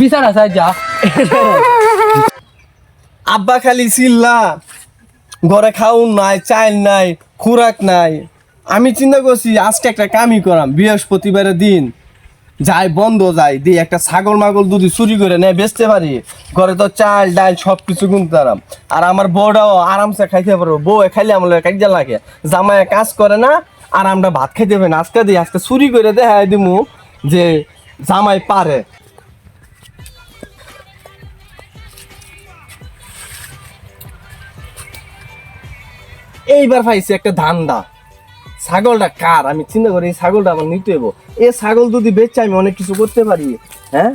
বিচার আছে যা। আব্বা খালি চিল্লা। ঘরে খাউন নাই, চাইল নাই, খুরাক নাই। আমি চিন্তা করছি, আজকে একটা কামই করাম, বৃহস্পতিবারের দিন। যাই বন্ধ যাই দি একটা ছাগল মাগল দুধি চুরি করে নেয় বেচতে পারি। ঘরে তো চাল, ডাল সব কিছু কিনতে পারাম আর আমার বউটাও আরামসে খাইতে পারব। বউ খাইলে আমার কাজে লাগে। জামায় কাজ করে না, আর আমরা ভাত খাইতে পারি না। আজকে দিই, আজকে চুরি করে দেখাই দিমু যে জামাই পারে। এইবার পাইছি একটা ধান্দা। ছাগলটা কার? আমি চিন্তা করি ছাগলটা আমার নিতে হইব। এ ছাগল যদি বেচে আমি অনেক কিছু করতে পারি হ্যাঁ?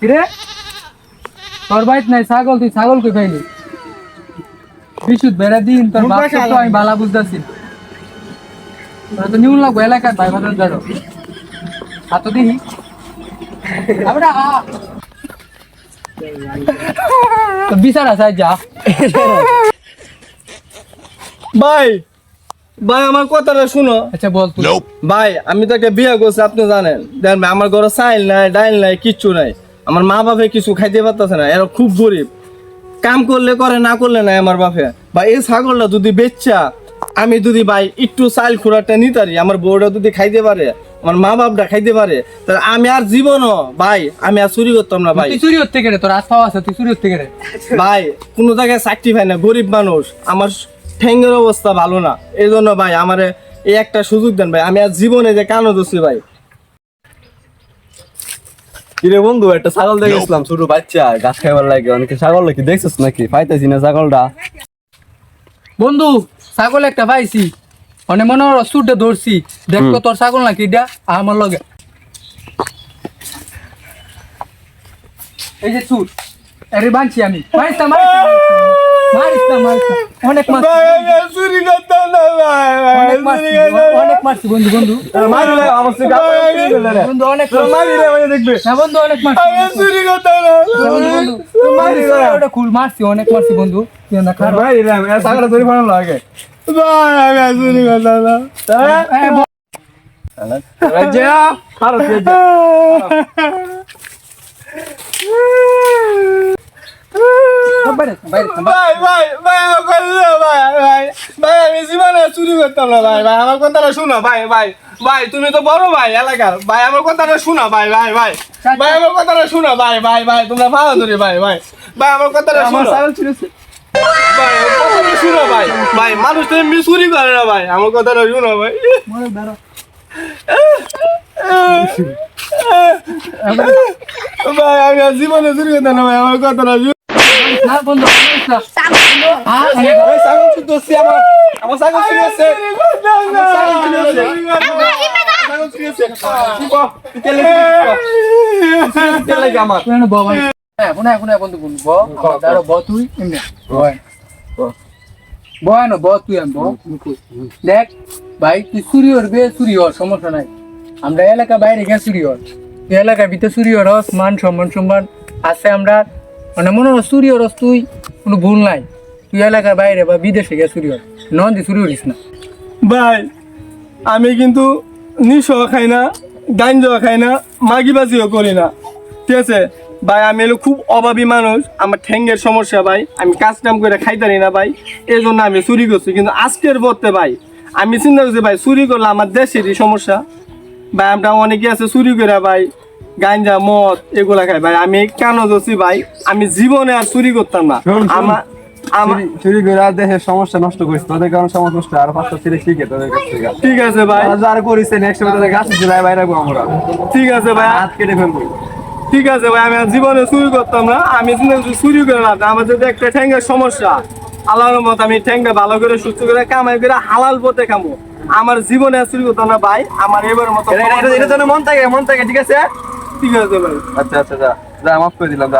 কিরে? তোর বাইত নাই ছাগল, তুই ছাগল কে খাইলি বিশুদ্ধ বেড়া দিন তোর বাপ তো আমি বালা বুঝতেছি। তোর তো নিউন লাগবো এলাকার ভাই ধরো। হাত দিহি আমরা তো বিচার আছে যা। ভাই ভাই আমার কথাটা শুনো। আচ্ছা বল তুই। ভাই আমি তাকে বিয়ে করছি আপনি জানেন। দেন আমার ঘরে চাইল নাই ডাইল নাই কিচ্ছু নাই। আমার মা বাপে কিছু খাইতে পারতেছে না এরা খুব গরিব। কাম করলে করে না করলে নাই আমার বাপে। বা এই ছাগলটা যদি বেচ্চা আমি যদি ভাই একটু চাইল খুরাটা নিতারি আমার বউটা যদি খাইতে পারে আমার মা বাপটা খাইতে পারে তাহলে আমি আর জীবনও ভাই আমি আর চুরি করতাম না ভাই। তুই চুরি হতে গেলে তোর আস্থাও আছে তুই চুরি হতে গেলে। ভাই কোনো জায়গায় চাকরি পাই না গরিব মানুষ। আমার ঠ্যাঙ্গের অবস্থা ভালো না। এই জন্য ভাই আমারে এই একটা সুযোগ দেন ভাই। আমি আর জীবনে যে কানো দোষী ভাই। কিরে বন্ধু একটা ছাগল দেখেছিলাম ছোট বাচ্চা গাছ খাইবার লাগে অনেকে ছাগল নাকি দেখছিস নাকি? পাইতেছি না ছাগলটা। বন্ধু ছাগল একটা পাইছি। অনেক মনে হয় সুটে ধরছি। দেখো তোর ছাগল নাকি এটা আমার লগে। এই যে সুট আরে বানছি আমি। মারিস না মারিস না, মারিস না অনেক মারছি অনেক মারছি। অনেক মারছি বন্ধু বন্ধু। মারলে আমার চুরি বন্ধু অনেক মারলে আমাকে দেখবে না বন্ধু অনেক মারছি। আমি চুরি করতাম না। বন্ধু বন্ধু ওটা খুল মারছি অনেক মারছি বন্ধু। তুই না খারাপ মারলে আমি আর ছাগলটা চুরি লাগে। ভাই আমি চুরি করতাম না। এ, ব- যা খারাপ বাইরে বাইরে বাইরে ভাই ভাই ভাই আমার কথা শোনো, ভাই ভাই ভাই আমি জীবনে না ভাই ভাই আমার কথাটা শোনো ভাই ভাই ভাই তুমি তো বড় ভাই এলাকার ভাই আমার কথাটা শোনো ভাই ভাই ভাই ভাই আমার কথাটা শোনো ভাই ভাই ভাই তোমরা ভালো ধরে ভাই ভাই ভাই আমার কথাটা শোনো। ভাই আমার কথাটা শোনো ভাই ভাই মানুষ তো এমনি চুরি করে না ভাই আমার কথাটা শোনো ভাই ভাই আমি জীবনে চুরি করতাম না ভাই আমার কথাটা দেখ, ভাই, তুই চুরি করবে, চুরি হর, সমস্যা নাই। আমরা এলাকা বাইরে গিয়ে চুরি হর এলাকার ভিতরে চুরি হরস মান সম্মান সম্মান আছে আমরা। মানে মনে হয় চুরি হরস তুই, কোনো ভুল নাই। তুই এলাকার বাইরে বা বিদেশে গিয়ে চুরি হর। নন দি চুরি হরিস না। ভাই, আমি কিন্তু নিশো খাই না, গাঞ্জা খাই না মাগিবাজিও করি না। ঠিক আছে? ভাই, আমি হলো খুব অভাবী মানুষ, আমার ঠ্যাঙ্গের সমস্যা ভাই, আমি কাজ কাম করে খাইতারি না ভাই এই জন্য আমি চুরি করছি। কিন্তু আজকের পড়তে ভাই, আমি চিন্তা করছি ভাই, চুরি করলে আমার দেশেরই সমস্যা। ভাই, আমরা অনেকে আছে চুরি করে ভাই গাঞ্জা মদ এগুলা খাই ভাই। আমি কেন দোষী ভাই? আমি জীবনে আর চুরি করতাম না। আমার আমার চুরি- চুরি করে আর দেশের সমস্যা নষ্ট করিস। তোদের কারণে সমস্যা নষ্ট আর পাঁচটা ছেলে শিখে তোদের কাছ থেকে? ঠিক আছে ভাই। আর করিস নেক্সট টাইম তোদের গাছ ছিলাই বাইরে আমরা। ঠিক আছে ভাই। হাত কেটে ফেলব। ঠিক আছে ভাই আমি আর জীবনে চুরি করতাম না। আমি চুরি করে না আমার যদি একটা ঠ্যাঙ্গের সমস্যা। আল্লাহর মত আমি ঠ্যাঙ্গা ভালো করে সুস্থ করে কামাই করে হালাল পথে খামো। আমার জীবনে আর চুরি করতাম না ভাই। আমার এবার মতো মন থাকে মন থাকে ঠিক আছে? ঠিক আছে ভাই। আচ্ছা আচ্ছা যা যা মাফ করে দিলাম যা।